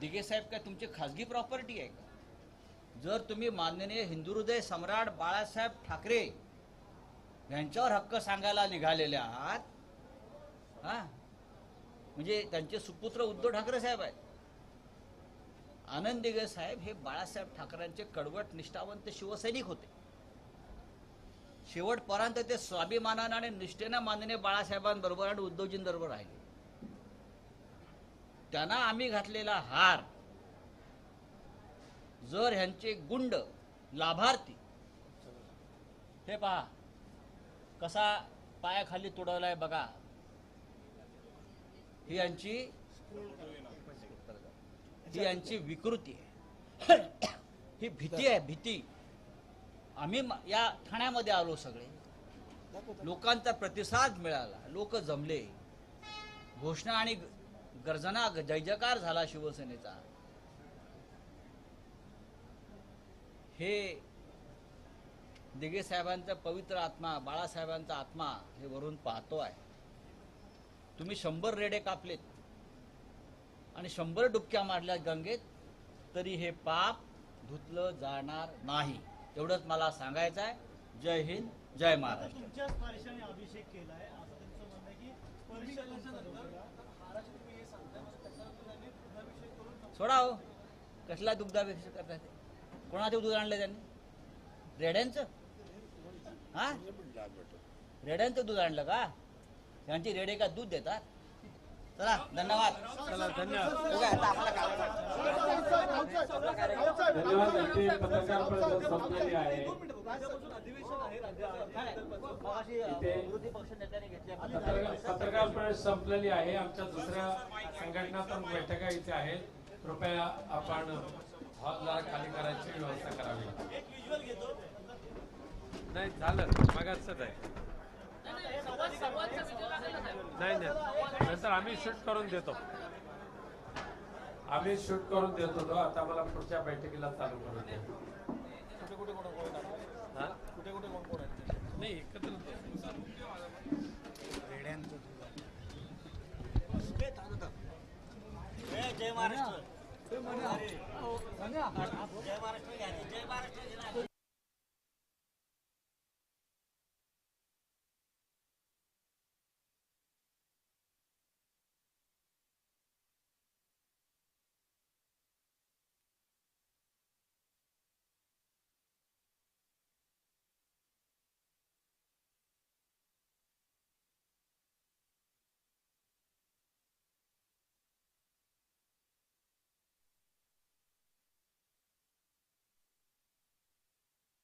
दिघे साहेब काय तुमची खाजगी प्रॉपर्टी आहे का? जर तुम्ही माननीय हिंदू हृदय सम्राट बाळासाहेब ठाकरे यांच्यावर हक्क सांगायला निघालेले आहात हा? म्हणजे त्यांचे सुपुत्र उद्धव ठाकरे साहेब आहेत. आनंद दिघे साहेब हे बाळासाहेब ठाकरेंचे कडवट निष्ठावंत शिवसैनिक होते. शेवटपर्यंत ते स्वाभिमानानं आणि निष्ठेनं माननीय बाळासाहेबांबरोबर आणि उद्धवजींबरोबर राहिले. त्यांना आम्ही घातलेला हार. जर ह्यांचे गुंड लाभार्थी हे पहा कसा पायाखाली तुडवलाय बघा. ही यांची ही यांची विकृती आहे. ही भीती आहे भीती. आम्ही या ठाण्यामध्ये आलो सगळे. लोकांचा प्रतिसाद मिळाला लोक जमले. घोषणा आणि गर्जना जय जयकार झाला शिवसेनेचा. हे दिघे साहेबांचा पवित्र आत्मा बाळासाहेबांचा आत्मा हे वरून पाहतो आहे. तुम्ही शंभर रेडे कापलेत आणि शंभर डुबक्या मारल्या गंगेत तरी हे पाप धुतलं जाणार नाही. एवढंच मला सांगायचं आहे. जय हिंद जय महाराष्ट्र. अभिषेक केलाय. असं त्यांचं म्हणणं आहे की स्पर्श तुमचा झाला. सोडा हो कसला दुग्धाभिषेक करतात ते? कोणाचं दूध आणलं त्यांनी? रेड्यांचं? हा? रेड्यांचं दूध आणलं का? यांची रेडे का दूध देतात? चला धन्यवाद. चला धन्यवाद. पत्रकार परिषद संपलेली आहे. आमच्या दुसऱ्या संघटनात्मक बैठका इथे आहेत. कृपया आपण हॉल जरा खाली करायची व्यवस्था करावी. एक व्हिज्युअल घेतो नाही झालं. मागासच आहे. नाही नाही. नंतर आम्ही शूट करून देतो. आम्ही शूट करून देत होतो आता मला पुढच्या बैठकीला चालू करून? हा? आहे नाही एकत्र जय महाराष्ट्र. जय महाराष्ट्र